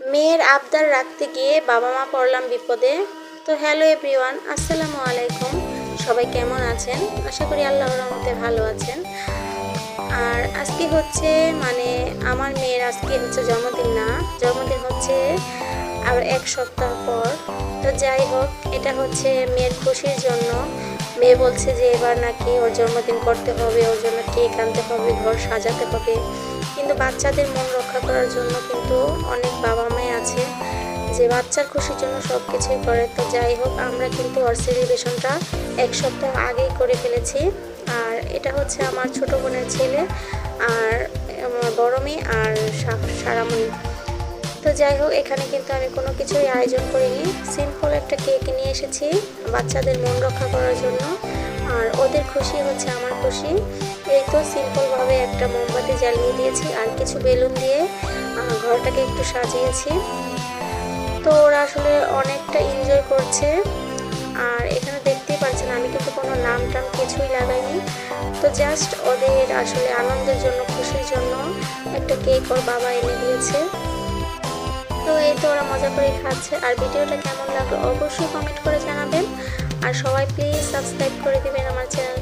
মেয়ের আবদার রাখতে গিয়ে বাবা মা পড়লাম বিপদে। তো হ্যালো এভরিওয়ান আসসালামু আলাইকুম। সবাই কেমন আছেন? আশা করি আল্লাহর রহমতে ভালো আছেন। আর আজকে হচ্ছে মানে আমার মেয়ের আজকে হচ্ছে জন্মদিন না, জন্মদিন হচ্ছে আর এক সপ্তাহ পর। তো যাই হোক, এটা হচ্ছে মেয়ের খুশির জন্য মেয়ে বলছে যে এবার নাকি ওর জন্মদিন করতে হবে, ওর জন্য কেক আনতে হবে, ঘর সাজাতে হবে। কিন্তু বাচ্চাদের মন রক্ষা করার জন্য কিন্তু অনেক বাবা মাই আছে যে বাচ্চার খুশির জন্য সব কিছুই করে। তো যাই হোক, আমরা কিন্তু ওর সেলিব্রেশনটা এক সপ্তাহ আগেই করে ফেলেছি। আর এটা হচ্ছে আমার ছোট বোনের ছেলে আর আমার বড় মেয়ে আর সারামণি। তো যাই হোক, এখানে কিন্তু আমি কোনো কিছুই আয়োজন করিনি। সিম্পল একটা কেক নিয়ে এসেছি বাচ্চাদের মন রক্ষা করার জন্য। আর ওদের খুশি হচ্ছে আমার খুশি। এই তো সিম্পলভাবে একটা মোমবাতি জ্বালিয়ে দিয়েছি আর কিছু বেলুন দিয়ে ঘরটাকে একটু সাজিয়েছি। তো ওরা আসলে অনেকটা এনজয় করছে। আর এখানে দেখতেই পাচ্ছেন, আমি কিন্তু কোনো নাম টাম কিছুই লাগাইনি। তো জাস্ট ওদের আসলে আনন্দের জন্য, খুশির জন্য একটা কেক ওর বাবা এনে দিয়েছে। তো এই তো ওরা মজা করে খাচ্ছে। আর ভিডিওটা কেমন লাগল অবশ্যই কমেন্ট করে জানাবেন। আর সবাই প্লিজ সাবস্ক্রাইব করে দেবেন আমার চ্যানেল